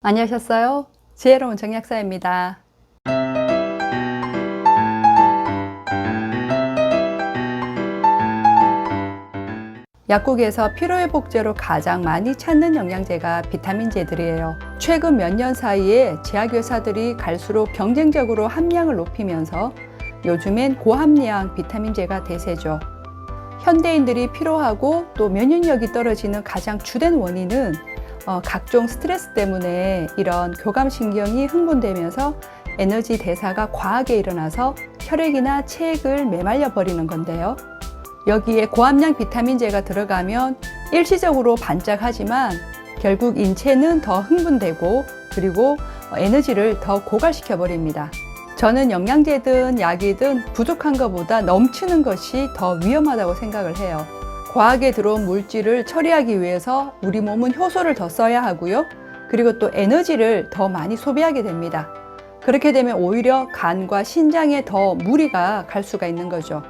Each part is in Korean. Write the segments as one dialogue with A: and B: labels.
A: 안녕하셨어요? 지혜로운 정약사입니다. 약국에서 피로회복제로 가장 많이 찾는 영양제가 비타민제들이에요. 최근 몇 년 사이에 제약회사들이 갈수록 경쟁적으로 함량을 높이면서 요즘엔 고함량 비타민제가 대세죠. 현대인들이 피로하고 또 면역력이 떨어지는 가장 주된 원인은 어, 각종 스트레스 때문에 이런 교감신경이 흥분되면서 에너지 대사가 과하게 일어나서 혈액이나 체액을 메말려 버리는 건데요. 여기에 고함량 비타민제가 들어가면 일시적으로 반짝하지만 결국 인체는 더 흥분되고 그리고 에너지를 더 고갈시켜 버립니다. 저는 영양제든 약이든 부족한 것보다 넘치는 것이 더 위험하다고 생각을 해요. 과하게 들어온 물질을 처리하기 위해서 우리 몸은 효소를 더 써야 하고요. 그리고 또 에너지를 더 많이 소비하게 됩니다. 그렇게 되면 오히려 간과 신장에 더 무리가 갈 수가 있는 거죠.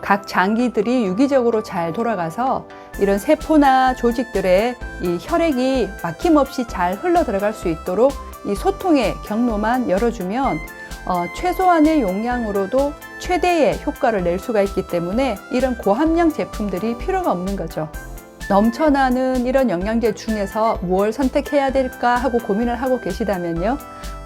A: 각 장기들이 유기적으로 잘 돌아가서 이런 세포나 조직들의 이 혈액이 막힘없이 잘 흘러 들어갈 수 있도록 이 소통의 경로만 열어주면 어, 최소한의 용량으로도 최대의 효과를 낼 수가 있기 때문에 이런 고함량 제품들이 필요가 없는 거죠. 넘쳐나는 이런 영양제 중에서 뭘 선택해야 될까 하고 고민을 하고 계시다면요.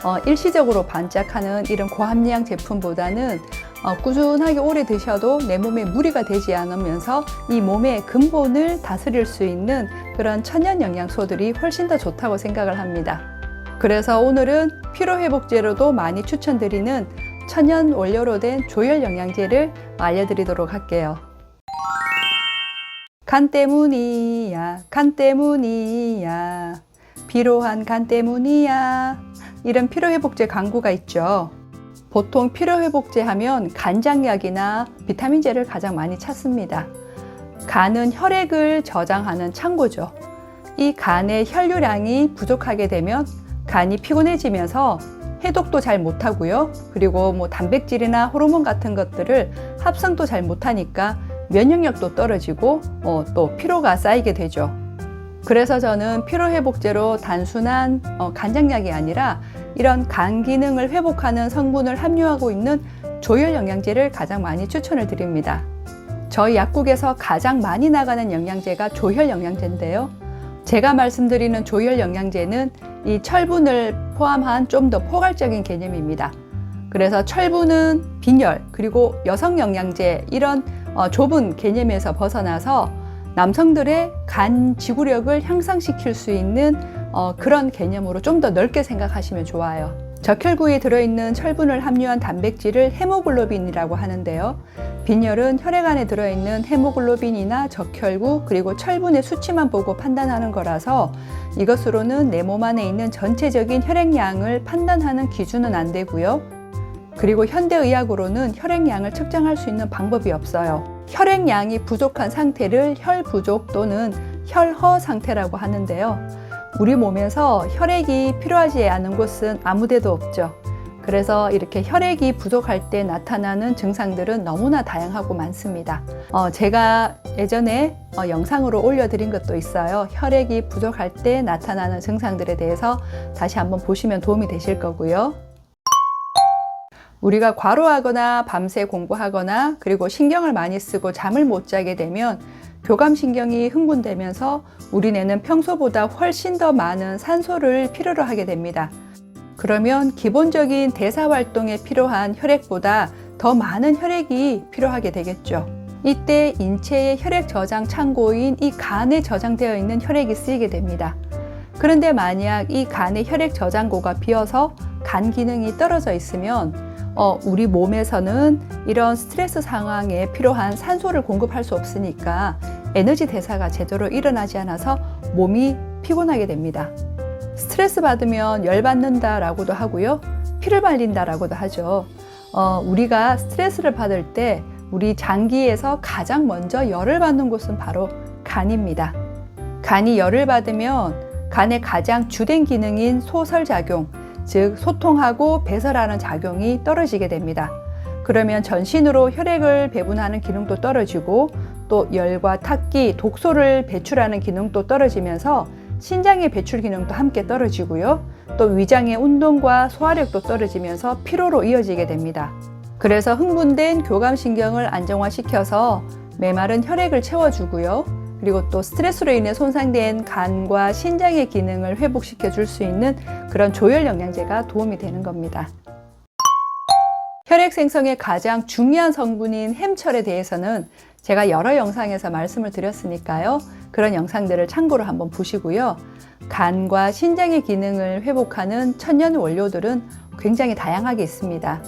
A: 어, 일시적으로 반짝하는 이런 고함량 제품보다는 어, 꾸준하게 오래 드셔도 내 몸에 무리가 되지 않으면서 이 몸의 근본을 다스릴 수 있는 그런 천연 영양소들이 훨씬 더 좋다고 생각을 합니다. 그래서 오늘은 피로회복제로도 많이 추천드리는 천연 원료로 된 조혈 영양제를 알려드리도록 할게요. 간 때문이야, 간 때문이야, 피로한 간 때문이야. 이런 피로회복제 광고가 있죠. 보통 피로회복제 하면 간장약이나 비타민제를 가장 많이 찾습니다. 간은 혈액을 저장하는 창고죠. 이 간의 혈류량이 부족하게 되면 간이 피곤해지면서 해독도 잘 못하고요. 그리고 뭐 단백질이나 호르몬 같은 것들을 합성도 잘 못하니까 면역력도 떨어지고 어, 또 피로가 쌓이게 되죠. 그래서 저는 피로회복제로 단순한 어, 간장약이 아니라 이런 간 기능을 회복하는 성분을 함유하고 있는 조혈 영양제를 가장 많이 추천을 드립니다. 저희 약국에서 가장 많이 나가는 영양제가 조혈 영양제인데요. 제가 말씀드리는 조혈 영양제는 이 철분을 포함한 좀 더 포괄적인 개념입니다. 그래서 철분은 빈혈 그리고 여성 영양제 이런 어, 좁은 개념에서 벗어나서 남성들의 간 지구력을 향상시킬 수 있는 어, 그런 개념으로 좀 더 넓게 생각하시면 좋아요. 적혈구에 들어있는 철분을 함유한 단백질을 헤모글로빈이라고 하는데요. 빈혈은 혈액 안에 들어있는 헤모글로빈이나 적혈구 그리고 철분의 수치만 보고 판단하는 거라서 이것으로는 내 몸 안에 있는 전체적인 혈액량을 판단하는 기준은 안 되고요. 그리고 현대의학으로는 혈액량을 측정할 수 있는 방법이 없어요. 혈액량이 부족한 상태를 혈부족 또는 혈허 상태라고 하는데요. 우리 몸에서 혈액이 필요하지 않은 곳은 아무 데도 없죠. 그래서 이렇게 혈액이 부족할 때 나타나는 증상들은 너무나 다양하고 많습니다. 어, 제가 예전에 어, 영상으로 올려드린 것도 있어요. 혈액이 부족할 때 나타나는 증상들에 대해서 다시 한번 보시면 도움이 되실 거고요. 우리가 과로하거나 밤새 공부하거나 그리고 신경을 많이 쓰고 잠을 못 자게 되면 교감신경이 흥분되면서 우리 뇌는 평소보다 훨씬 더 많은 산소를 필요로 하게 됩니다. 그러면 기본적인 대사 활동에 필요한 혈액보다 더 많은 혈액이 필요하게 되겠죠. 이때 인체의 혈액 저장 창고인 이 간에 저장되어 있는 혈액이 쓰이게 됩니다. 그런데 만약 이 간의 혈액 저장고가 비어서 간 기능이 떨어져 있으면 어, 우리 몸에서는 이런 스트레스 상황에 필요한 산소를 공급할 수 없으니까 에너지 대사가 제대로 일어나지 않아서 몸이 피곤하게 됩니다. 스트레스 받으면 열받는다라고도 하고요. 피를 말린다라고도 하죠. 어, 우리가 스트레스를 받을 때 우리 장기에서 가장 먼저 열을 받는 곳은 바로 간입니다. 간이 열을 받으면 간의 가장 주된 기능인 소설작용, 즉 소통하고 배설하는 작용이 떨어지게 됩니다. 그러면 전신으로 혈액을 배분하는 기능도 떨어지고 또 열과 탁기, 독소를 배출하는 기능도 떨어지면서 신장의 배출 기능도 함께 떨어지고요. 또 위장의 운동과 소화력도 떨어지면서 피로로 이어지게 됩니다. 그래서 흥분된 교감신경을 안정화시켜서 메마른 혈액을 채워주고요. 그리고 또 스트레스로 인해 손상된 간과 신장의 기능을 회복시켜 줄 수 있는 그런 조혈 영양제가 도움이 되는 겁니다. 혈액 생성의 가장 중요한 성분인 햄철에 대해서는 제가 여러 영상에서 말씀을 드렸으니까요. 그런 영상들을 참고로 한번 보시고요. 간과 신장의 기능을 회복하는 천연 원료들은 굉장히 다양하게 있습니다.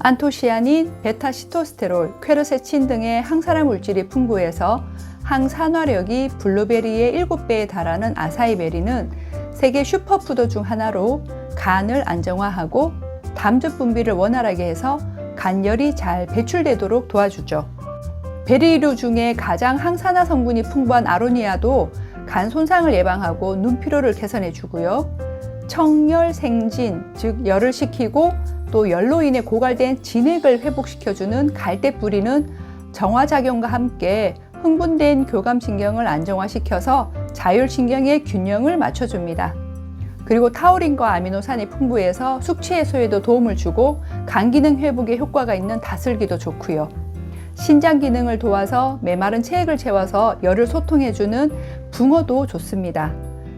A: 안토시아닌, 베타시토스테롤, 퀘르세친 등의 항산화 물질이 풍부해서 항산화력이 블루베리의 7배에 달하는 아사이베리는 세계 슈퍼푸드 중 하나로 간을 안정화하고 담즙 분비를 원활하게 해서 간열이 잘 배출되도록 도와주죠. 베리류 중에 가장 항산화 성분이 풍부한 아로니아도 간 손상을 예방하고 눈 피로를 개선해 주고요. 청열 생진, 즉 열을 식히고 또 열로 인해 고갈된 진액을 회복시켜주는 갈대 뿌리는 정화작용과 함께 흥분된 교감신경을 안정화시켜서 자율신경의 균형을 맞춰줍니다. 그리고 타우린과 아미노산이 풍부해서 숙취 해소에도 도움을 주고 간 기능 회복에 효과가 있는 다슬기도 좋고요. 신장 기능을 도와서 메마른 체액을 채워서 열을 소통해주는 붕어도 좋습니다.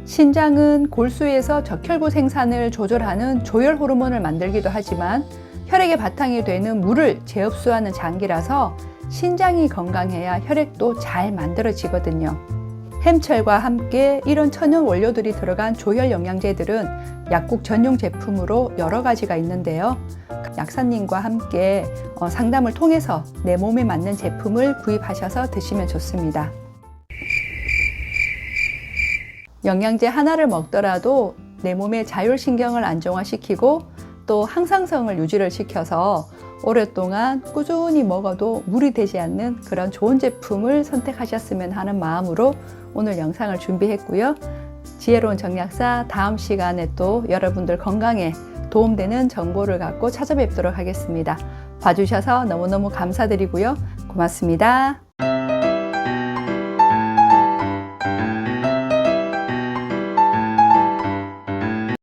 A: 신장은 골수에서 적혈구 생산을 조절하는 조혈 호르몬을 만들기도 하지만 혈액의 바탕이 되는 물을 재흡수하는 장기라서 신장이 건강해야 혈액도 잘 만들어지거든요. 햄철과 함께 이런 천연 원료들이 들어간 조혈 영양제들은 약국 전용 제품으로 여러 가지가 있는데요. 약사님과 함께 어, 상담을 통해서 내 몸에 맞는 제품을 구입하셔서 드시면 좋습니다. 영양제 하나를 먹더라도 내 몸의 자율신경을 안정화시키고 또 항상성을 유지를 시켜서 오랫동안 꾸준히 먹어도 무리되지 않는 그런 좋은 제품을 선택하셨으면 하는 마음으로 오늘 영상을 준비했고요. 지혜로운 정약사 다음 시간에 또 여러분들 건강에 도움되는 정보를 갖고 찾아뵙도록 하겠습니다. 봐주셔서 너무너무 감사드리고요. 고맙습니다.